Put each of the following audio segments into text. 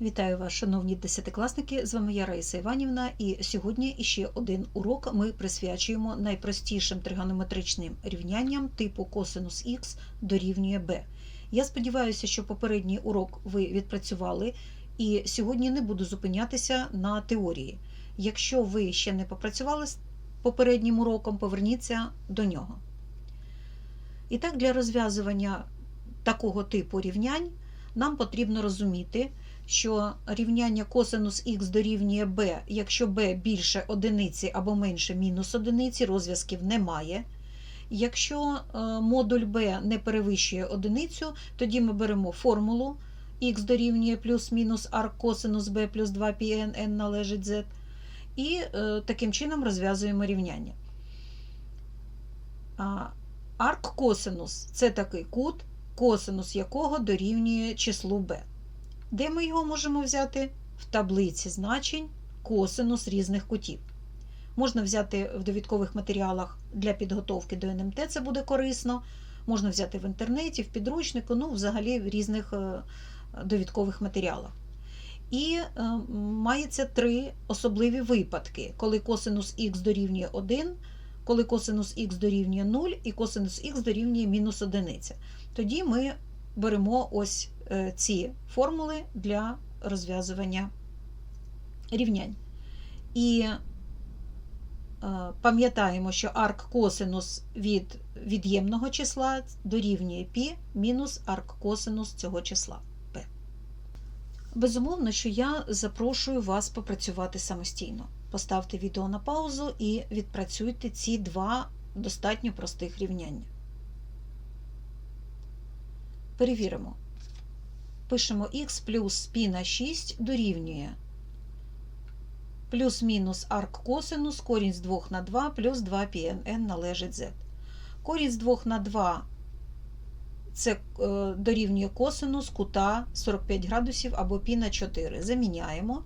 Вітаю вас, шановні десятикласники! З вами я Раїса Іванівна, і сьогодні іще один урок ми присвячуємо найпростішим тригонометричним рівнянням типу косинус х дорівнює b. Я сподіваюся, що попередній урок ви відпрацювали, і сьогодні не буду зупинятися на теорії. Якщо ви ще не попрацювали з попереднім уроком, поверніться до нього. І так, для розв'язування такого типу рівнянь нам потрібно розуміти, що рівняння косинус х дорівнює b, якщо b більше одиниці або менше мінус одиниці, розв'язків немає. Якщо е, модуль b не перевищує одиницю, тоді ми беремо формулу х дорівнює плюс-мінус арк косинус b плюс 2 πn n належить z, і е, таким чином розв'язуємо рівняння. Арк косинус це такий кут, косинус якого дорівнює числу b. Де ми його можемо взяти? В таблиці значень косинус різних кутів. Можна взяти в довідкових матеріалах для підготовки до НМТ, це буде корисно. Можна взяти в інтернеті, в підручнику, ну, взагалі в різних е, довідкових матеріалах. І е, мається три особливі випадки, коли косинус х дорівнює 1, коли косинус х дорівнює 0 і косинус х дорівнює мінус 1. Тоді ми беремо ось е, ці формули для розв'язування рівнянь. І е, пам'ятаємо, що арк косинус від від'ємного числа дорівнює π мінус арк косинус цього числа. Безумовно, що я запрошую вас попрацювати самостійно Поставте відео на паузу і відпрацюйте ці два достатньо простих рівняння. Перевіримо. Пишемо х плюс π на 6 дорівнює плюс-мінус арк косинус, корінь з 2 на 2 плюс 2 πn належить z. Корінь з 2 на 2 це е, дорівнює косинус кута 45 градусів або π на 4. Заміняємо.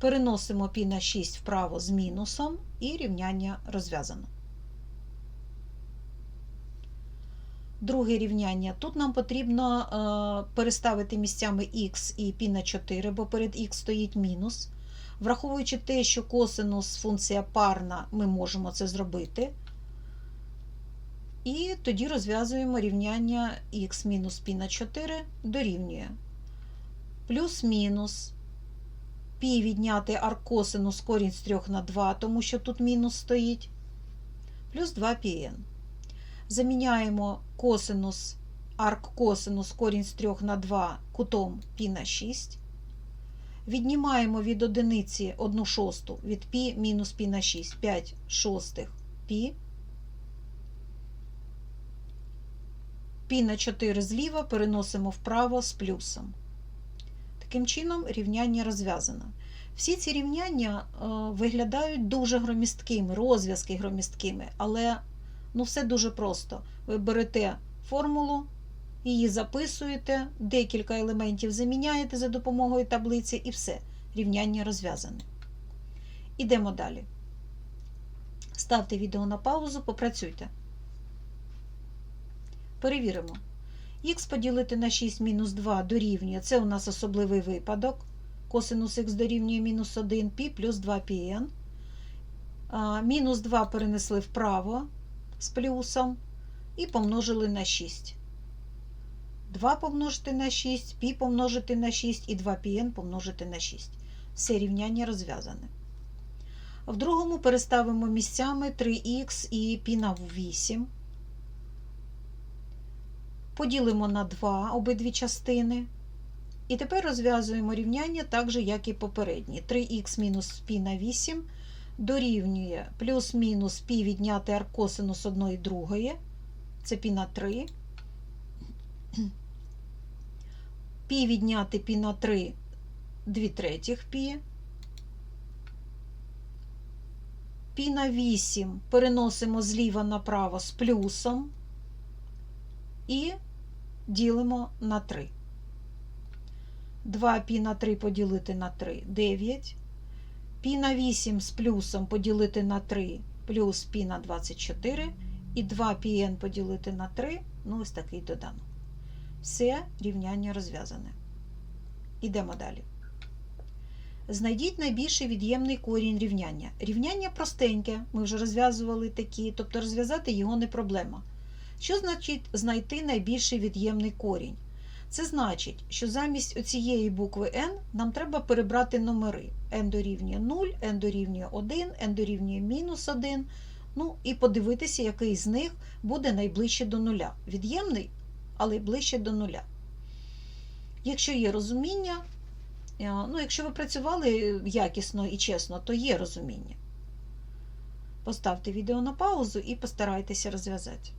Переносимо π на 6 вправо з мінусом і рівняння розв'язано. Друге рівняння. Тут нам потрібно е, переставити місцями х і π на 4, бо перед х стоїть мінус. Враховуючи те, що косинус функція парна, ми можемо це зробити. І тоді розв'язуємо рівняння х мінус π на 4 дорівнює. Плюс-мінус πі відняти аркосину з корінь з 3 на 2, тому що тут мінус стоїть, плюс 2πn. Заміняємо косинус, арккосинус корінь з 3 на 2 кутом пі на 6. Віднімаємо від одиниці 1 шосту від пі мінус пі на 6, 5 шостих пі. Пі на 4 зліва переносимо вправо з плюсом. Таким чином, рівняння розв'язано. Всі ці рівняння е, виглядають дуже громісткими, розв'язки громісткими, але ну, все дуже просто. Ви берете формулу, її записуєте, декілька елементів заміняєте за допомогою таблиці і все. Рівняння розв'язане. Ідемо далі. Ставте відео на паузу, попрацюйте. Перевіримо. Х поділити на 6 мінус 2 дорівнює, це у нас особливий випадок. Косинус х дорівнює мінус 1 пі плюс 2 пн. Мінус 2 перенесли вправо з плюсом і помножили на 6. 2 помножити на 6, пі помножити на 6 і 2 пн помножити на 6. Все рівняння розв'язане. В другому переставимо місцями 3х і пі на 8 Поділимо на 2 обидві частини. І тепер розв'язуємо рівняння так же, як і попередні. 3х мінус π на 8 дорівнює плюс-мінус π відняти аркосинус 1 і 2, це π на 3. π відняти π на 3 2 третіх π. π на 8 переносимо зліва направо з плюсом і ділимо на 3. 2 пі на 3 поділити на 3 9. Пі на 8 з плюсом поділити на 3 плюс пі на 24. І 2 пін поділити на 3, ну ось такий доданок. Все рівняння розв'язане. Ідемо далі. Знайдіть найбільший від'ємний корінь рівняння. Рівняння простеньке, ми вже розв'язували такі, тобто розв'язати його не проблема. Що значить знайти найбільший від'ємний корінь? Це значить, що замість оцієї букви n нам треба перебрати номери. n дорівнює 0, n дорівнює 1, n дорівнює мінус 1. Ну і подивитися, який з них буде найближче до нуля. Від'ємний, але ближче до нуля. Якщо є розуміння, е, ну, якщо ви працювали якісно і чесно, то є розуміння. Поставте відео на паузу і постарайтеся розв'язати.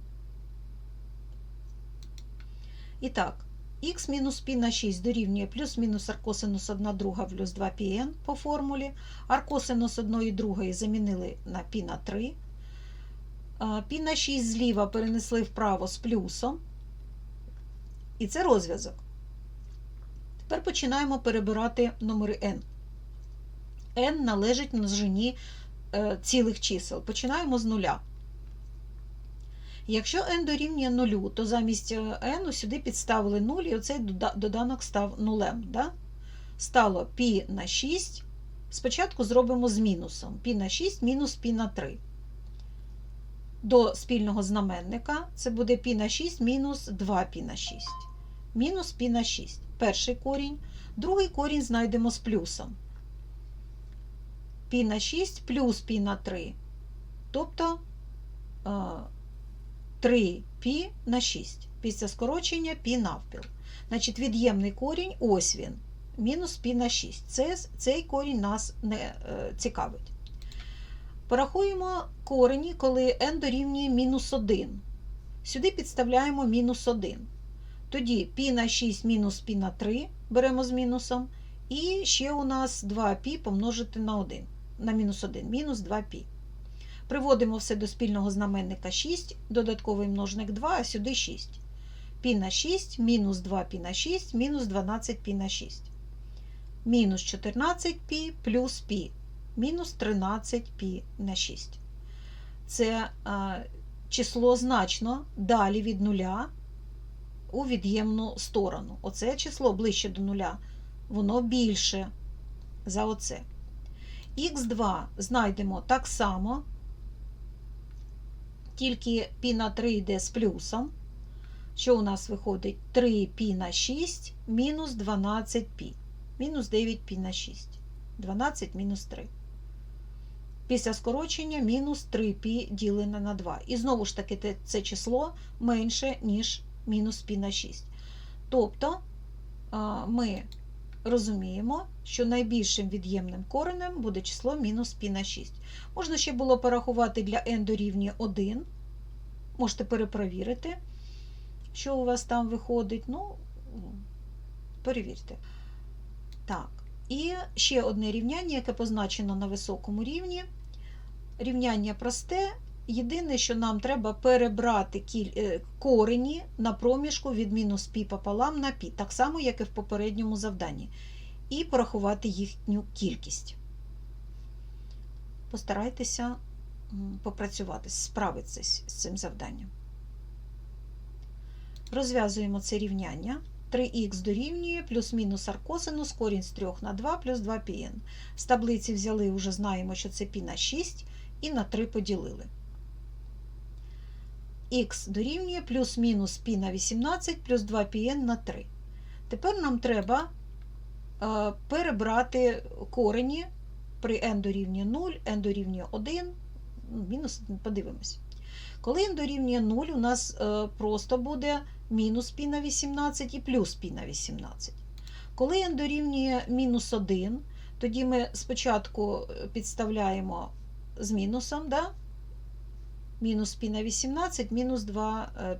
І так, х мінус пі на 6 дорівнює плюс-мінус аркосинус 1 друга плюс 2 πn по формулі. Аркосинус 1 другої замінили на пі на 3. Пі на 6 зліва перенесли вправо з плюсом. І це розв'язок. Тепер починаємо перебирати номери n. n належить множині е, цілих чисел. Починаємо з нуля. Якщо n дорівнює нулю, то замість n сюди підставили 0, і оцей доданок став нулем. Да? Стало π на 6. Спочатку зробимо з мінусом. π на 6 мінус π на 3. До спільного знаменника це буде π на 6 мінус 2 π на 6. Мінус π на 6. Перший корінь. Другий корінь знайдемо з плюсом. π на 6 плюс π на 3. Тобто 3π на 6. Після скорочення π навпіл. Значить, від'ємний корінь, ось він, мінус π на 6. Це, цей корінь нас не е, цікавить. Порахуємо корені, коли n дорівнює мінус 1. Сюди підставляємо мінус 1. Тоді π на 6 мінус π на 3 беремо з мінусом. І ще у нас 2π помножити на 1, на мінус 1, мінус 2π. Приводимо все до спільного знаменника 6, додатковий множник 2, а сюди 6. Пі на 6, мінус 2 пі на 6, мінус 12 пі на 6. Мінус 14 пі плюс пі, мінус 13 пі на 6. Це а, число значно далі від нуля у від'ємну сторону. Оце число ближче до нуля, воно більше за оце. Х2 знайдемо так само тільки пі на 3 йде з плюсом. Що у нас виходить 3 пі на 6 мінус 12 пі. Мінус 9 пі на 6. 12 мінус 3. Після скорочення мінус 3 пі ділене на 2. І знову ж таки, це число менше, ніж мінус пі на 6. Тобто ми розуміємо, що найбільшим від'ємним коренем буде число мінус π на 6. Можна ще було порахувати для n дорівнює 1. Можете перепровірити, що у вас там виходить. Ну, перевірте. Так, і ще одне рівняння, яке позначено на високому рівні. Рівняння просте. Єдине, що нам треба перебрати е, корені на проміжку від мінус пі пополам на пі, так само, як і в попередньому завданні, і порахувати їхню кількість. Постарайтеся попрацювати, справитися з цим завданням. Розв'язуємо це рівняння. 3х дорівнює плюс-мінус аркосинус, корінь з 3 на 2 плюс 2 πn. З таблиці взяли, вже знаємо, що це π на 6 і на 3 поділили х дорівнює плюс-мінус π на 18 плюс 2πn на 3. Тепер нам треба е, перебрати корені при n дорівнює 0, n дорівнює 1, ну, мінус подивимось. Коли n дорівнює 0, у нас е, просто буде мінус π на 18 і плюс π на 18. Коли n дорівнює мінус 1, тоді ми спочатку підставляємо з мінусом, да? Мінус пі на 18, мінус 2 е,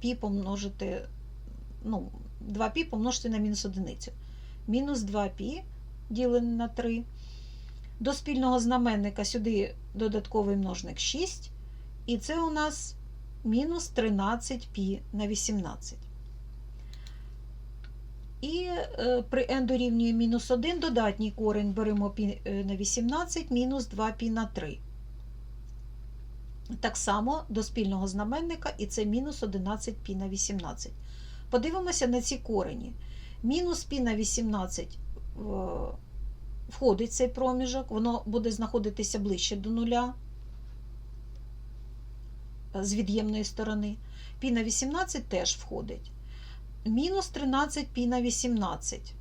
пі помножити, ну, 2 пі помножити на мінус одиницю. Мінус 2 пі ділене на 3. До спільного знаменника сюди додатковий множник 6. І це у нас мінус 13 пі на 18. І е, при n дорівнює мінус 1 додатній корень беремо пі е, на 18 мінус 2 пі на 3. Так само до спільного знаменника, і це мінус 11 пі на 18. Подивимося на ці корені. Мінус пі на 18 входить в цей проміжок, воно буде знаходитися ближче до нуля е, з від'ємної сторони. Пі на 18 теж входить. Мінус 13 пі на 18.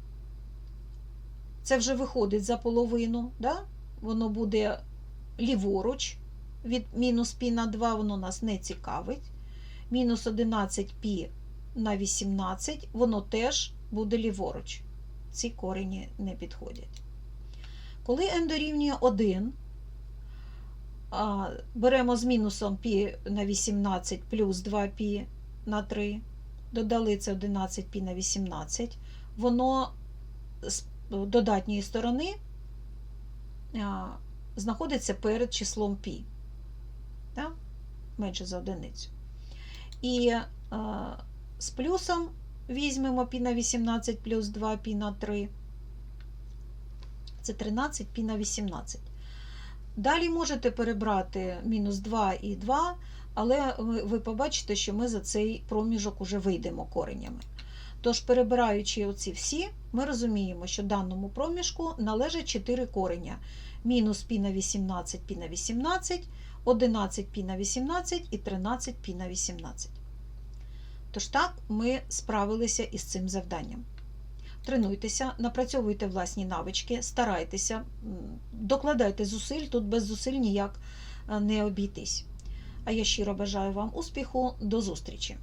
Це вже виходить за половину, да? воно буде ліворуч від мінус пі на 2, воно нас не цікавить. Мінус 11 пі на 18, воно теж буде ліворуч. Ці корені не підходять. Коли n дорівнює 1, а, беремо з мінусом пі на 18 плюс 2 пі на 3, додали це 11 пі на 18, воно з додатньої сторони знаходиться перед числом пі, да? менше за одиницю. І а, з плюсом візьмемо пі на 18 плюс 2 пі на 3. Це 13 пі на 18. Далі можете перебрати мінус 2 і 2, але ви побачите, що ми за цей проміжок уже вийдемо коренями. Тож, перебираючи оці всі, ми розуміємо, що даному проміжку належать 4 кореня. Мінус пі на 18 пі на 18, 11 пі на 18 і 13 пі на 18. Тож так, ми справилися із цим завданням. Тренуйтеся, напрацьовуйте власні навички, старайтеся, докладайте зусиль, тут без зусиль ніяк е, не обійтись. А я щиро бажаю вам успіху, до зустрічі!